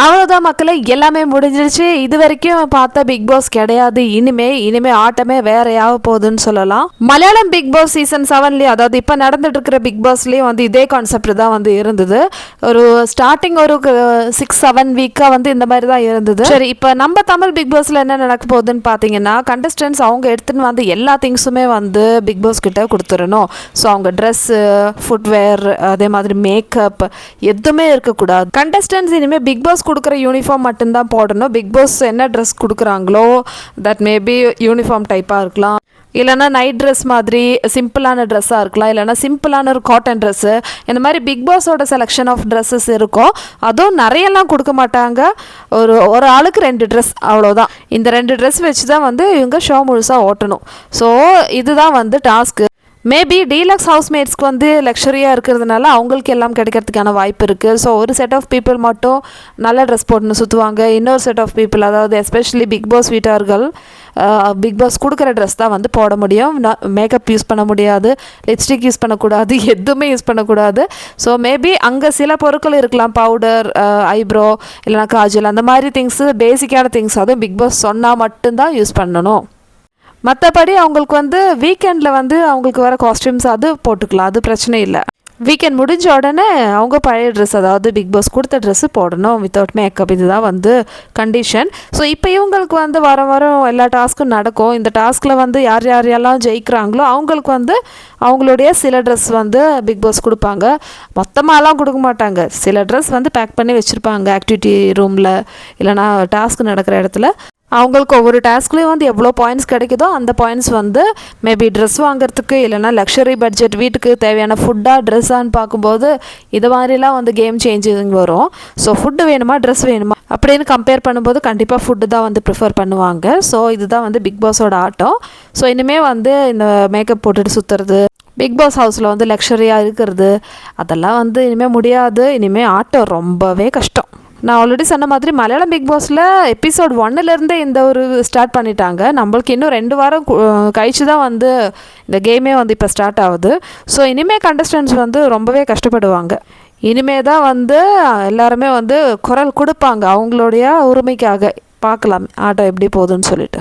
அவ்வளோதான் மக்களை எல்லாமே முடிஞ்சிருச்சு. இது வரைக்கும் பார்த்த பிக் பாஸ் கிடையாது. இனிமே இனிமே ஆட்டமே வேறையாக போகுதுன்னு சொல்லலாம். மலையாளம் பிக் பாஸ் சீசன் செவன்லேயும் அதாவது இப்போ நடந்துட்டு இருக்கிற பிக் பாஸ்லேயும் வந்து இதே கான்செப்ட் தான் வந்து இருந்தது. ஒரு ஸ்டார்டிங் ஒரு சிக்ஸ் செவன் வீக்காக வந்து இந்த மாதிரி தான் இருந்தது. சரி இப்போ நம்ம தமிழ் பிக் பாஸில் என்ன நடக்க போகுதுன்னு பார்த்தீங்கன்னா கண்டஸ்டன்ஸ் அவங்க எடுத்துன்னு வந்து எல்லா திங்ஸுமே வந்து பிக் பாஸ் கிட்ட கொடுத்துடணும். ஸோ அவங்க ட்ரெஸ்ஸு ஃபுட்வேர் அதே மாதிரி மேக்கப் எதுவுமே இருக்கக்கூடாது. கண்டஸ்டன்ஸ் இனிமேல் பிக் பாஸ் கொடுக்குற யூனிஃபார்ம் மட்டும்தான் போடணும். பிக் பாஸ் என்ன ட்ரெஸ் கொடுக்குறாங்களோ தட் மேபி யூனிஃபார்ம் டைப்பாக இருக்கலாம். இல்லைனா நைட் ட்ரெஸ் மாதிரி சிம்பிளான ட்ரெஸ்ஸாக இருக்கலாம். இல்லைனா சிம்பிளான ஒரு காட்டன் ட்ரெஸ்ஸு இந்த மாதிரி பிக் பாஸோட செலெக்ஷன் ஆஃப் ட்ரெஸ்ஸஸ் இருக்கும். அதுவும் நிறையெல்லாம் கொடுக்க மாட்டாங்க. ஒரு ஒரு ஆளுக்கு ரெண்டு ட்ரெஸ் அவ்வளோதான் இந்த ரெண்டு ட்ரெஸ் வச்சு தான் வந்து இவங்க ஷோ முழுசாக ஓட்டணும். ஸோ இதுதான் வந்து டாஸ்க்கு மேபி டீலக்ஸ் ஹவுஸ்மேட்ஸ்க்கு வந்து லக்ஸரியாக இருக்கிறதுனால அவங்களுக்கு எல்லாம் கிடைக்கிறதுக்கான வாய்ப்பு இருக்குது ஸோ ஒரு செட் ஆஃப் பீப்புள் மட்டும் நல்ல ட்ரெஸ் போட்டுன்னு சுற்றுவாங்க இன்னொரு செட் ஆஃப் பீப்புள் அதாவது எஸ்பெஷலி பிக் பாஸ் வீட்டார்கள் பிக் பாஸ் கொடுக்குற ட்ரெஸ் தான் வந்து போட முடியும். மேக்கப் யூஸ் பண்ண முடியாது. லிப்ஸ்டிக் யூஸ் பண்ணக்கூடாது. எதுவுமே யூஸ் பண்ணக்கூடாது. ஸோ மேபி அங்கே சில பொருட்கள் இருக்கலாம். பவுடர் ஐப்ரோ இல்லைனா காஜல் அந்த மாதிரி திங்ஸு பேசிக்கான திங்ஸ் அதுவும் பிக் பாஸ் சொன்னால் மட்டும்தான் யூஸ் பண்ணணும். மற்றபடி அவங்களுக்கு வந்து வீக்கெண்டில் வந்து அவங்களுக்கு வர காஸ்டியூம்ஸ் அது போட்டுக்கலாம் அது பிரச்சனை இல்லை. வீக்கெண்ட் முடிஞ்ச உடனே அவங்க பழைய ட்ரெஸ் அதாவது பிக் பாஸ் கொடுத்த ட்ரெஸ்ஸு போடணும் வித்தவுட் மேக்கப் இதுதான் வந்து கண்டிஷன் ஸோ இப்போ இவங்களுக்கு வந்து வாரம் வாரம் எல்லா டாஸ்க்கும் நடக்கும். இந்த டாஸ்கில் வந்து யார் யார் எல்லாம் ஜெயிக்கிறாங்களோ அவங்களுக்கு வந்து அவங்களுடைய சில ட்ரெஸ் வந்து பிக் பாஸ் கொடுப்பாங்க. மொத்தமாகலாம் கொடுக்க மாட்டாங்க. சில ட்ரெஸ் வந்து பேக் பண்ணி வச்சுருப்பாங்க ஆக்டிவிட்டி ரூமில் இல்லைனா டாஸ்க் நடக்கிற இடத்துல. அவங்களுக்கு ஒவ்வொரு டாஸ்க்லேயும் வந்து எவ்வளோ பாயிண்ட்ஸ் கிடைக்குதோ அந்த பாயிண்ட்ஸ் வந்து மேபி ட்ரெஸ் வாங்குறதுக்கு இல்லைனா லக்ஸரி பட்ஜெட் வீட்டுக்கு தேவையான ஃபுட்டாக ட்ரெஸ்ஸான்னு பார்க்கும்போது இது மாதிரிலாம் வந்து கேம் சேஞ்சிங் வரும். ஸோ ஃபுட்டு வேணுமா ட்ரெஸ் வேணுமா? அப்படின்னு கம்பேர் பண்ணும்போது கண்டிப்பாக ஃபுட்டு தான் வந்து ப்ரிஃபர் பண்ணுவாங்க. ஸோ இதுதான் வந்து பிக் பாஸோட ஆட்டம். ஸோ இனிமேல் வந்து இந்த மேக்கப் போட்டுட்டு சுற்றுறது பிக் பாஸ் ஹவுஸில் வந்து லக்ஸரியாக இருக்கிறது அதெல்லாம் வந்து இனிமேல் முடியாது. இனிமேல் ஆட்டம் ரொம்பவே கஷ்டம். நான் ஆல்ரெடி சொன்ன மாதிரி மலையாளம் பிக் பாஸில் எபிசோட் ஒன்னுலேருந்தே இந்த ஒரு ஸ்டார்ட் பண்ணிட்டாங்க. நம்மளுக்கு இன்னும் ரெண்டு வாரம் கழிச்சு தான் வந்து இந்த கேமே வந்து இப்போ ஸ்டார்ட் ஆகுது. ஸோ இனிமேல் கண்டஸ்டன்ஸ் வந்து ரொம்பவே கஷ்டப்படுவாங்க. இனிமே தான் வந்து எல்லாருமே வந்து குரல் கொடுப்பாங்க. அவங்களுடைய உரிமைக்காக. பார்க்கலாம். ஆட்டம் எப்படி போகுதுன்னு சொல்லிட்டு.